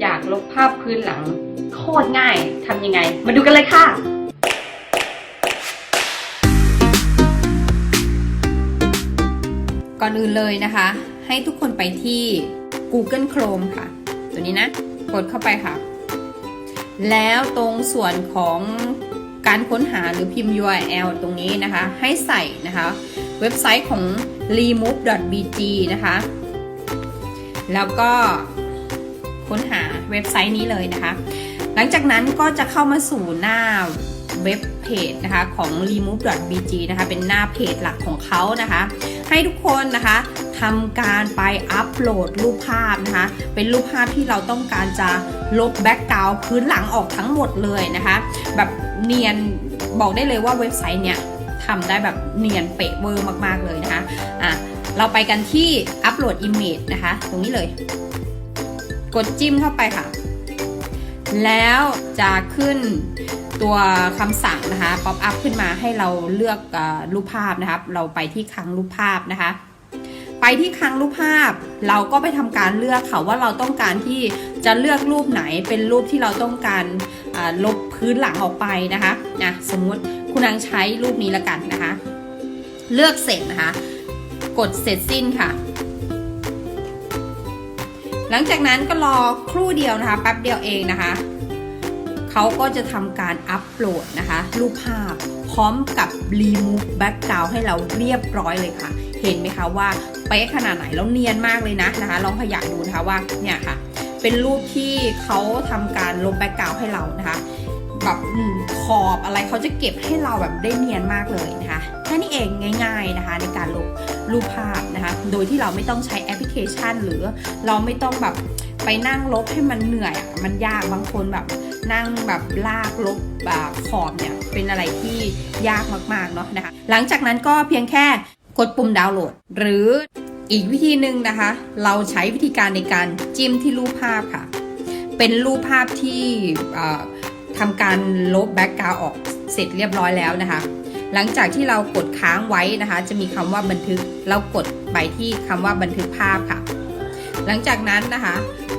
อยากลบภาพพื้นหลัง โคตรง่ายทำยังไง มาดูกันเลยค่ะ ก่อนอื่นเลยนะคะ ให้ทุกคนไปที่ Google Chrome ค่ะ ตัวนี้นะ กดเข้าไปค่ะ แล้วตรงส่วนของการค้นหาหรือพิมพ์ URL ตรงนี้นะคะ ให้ใส่นะคะ เว็บไซต์ของ remove.bg นะคะ แล้วก็ ค้นหาเว็บไซต์นี้เลยนะคะ หลังจากนั้นก็จะเข้ามาสู่หน้าเว็บเพจนะคะของ remove.bg นะคะ เป็นหน้าเพจหลักของเขานะคะ ให้ทุกคนนะคะทำการไปอัปโหลดรูปภาพนะคะ เป็นรูปภาพที่เราต้องการจะลบแบ็กกราวด์พื้นหลังออกทั้งหมดเลยนะคะ แบบเนียนบอกได้เลยว่าเว็บไซต์เนี่ยทำได้แบบเนียนเป๊ะเวอร์มากๆเลยนะคะอะเราไปกันที่อัปโหลด Image นะคะ ตรงนี้เลย กดจิ้มเข้าไปค่ะ แล้วจะขึ้นตัวคำสั่งนะคะป๊อปอัพขึ้นมาให้เราเลือกรูปภาพนะครับ เราไปที่คลังรูปภาพนะคะ ไปที่คลังรูปภาพ เราก็ไปทำการเลือกค่ะว่าเราต้องการที่จะเลือกรูปไหนเป็นรูปที่เราต้องการลบพื้นหลังออกไปนะคะนะสมมุติคุณนางใช้รูปนี้ละกันนะคะ เลือกเสร็จนะคะ กดเสร็จสิ้นค่ะ หลังจากนั้นก็รอครู่เดียวนะคะแป๊บเดียวเองนะคะเขาก็จะทำการอัปโหลดนะคะ รูปภาพพร้อมกับรีมูฟแบ็กกราวให้เราเรียบร้อยเลยค่ะ เห็นไหมคะว่าเป๊ะขนาดไหนแล้วเนียนมากเลยนะนะคะลองขยายดูนะคะว่าเนี่ยค่ะ เป็นรูปที่เขาทำการลบแบ็กกราวให้เรานะคะ แบบอืมขอบอะไรเขาจะเก็บให้เราแบบได้เนียนมากเลยนะคะแค่นี้เองง่าย ๆนะคะ ในการลบรูปภาพนะคะ โดยที่เราไม่ต้องใช้แอปพลิเคชัน หรือเราไม่ต้องแบบไปนั่งลบให้มันเหนื่อยอะมันยากบางคนแบบนั่งแบบลากลบแบบขอบเนี่ยเป็นอะไรที่ยากมากๆเนาะนะคะ หลังจากนั้นก็เพียงแค่กดปุ่มดาวน์โหลด หรืออีกวิธีหนึ่งนะคะ เราใช้วิธีการในการจิ้มที่รูปภาพค่ะ เป็นรูปภาพที่เอ่อ ทำการลบแบ็กกราวออกเสร็จเรียบร้อยแล้วนะคะ หลังจากที่เรากดค้างไว้นะคะ จะมีคำว่าบันทึกเรากดไปที่คำว่าบันทึกภาพค่ะ หลังจากนั้นนะคะ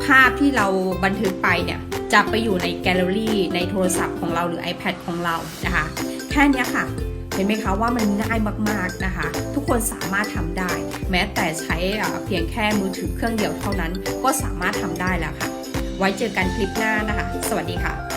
ภาพที่เราบันทึกไปเนี่ยจะไปอยู่ในแกลเลอรี่ในโทรศัพท์ของเราหรือ iPad ของเรานะคะ แค่นี้ค่ะเห็นไหมคะว่ามันง่ายมากๆนะคะ ทุกคนสามารถทำได้ แม้แต่ใช้เพียงแค่มือถือเครื่องเดียวเท่านั้น ก็สามารถทำได้แล้วค่ะ ไว้เจอกันคลิปหน้านะคะ สวัสดีค่ะ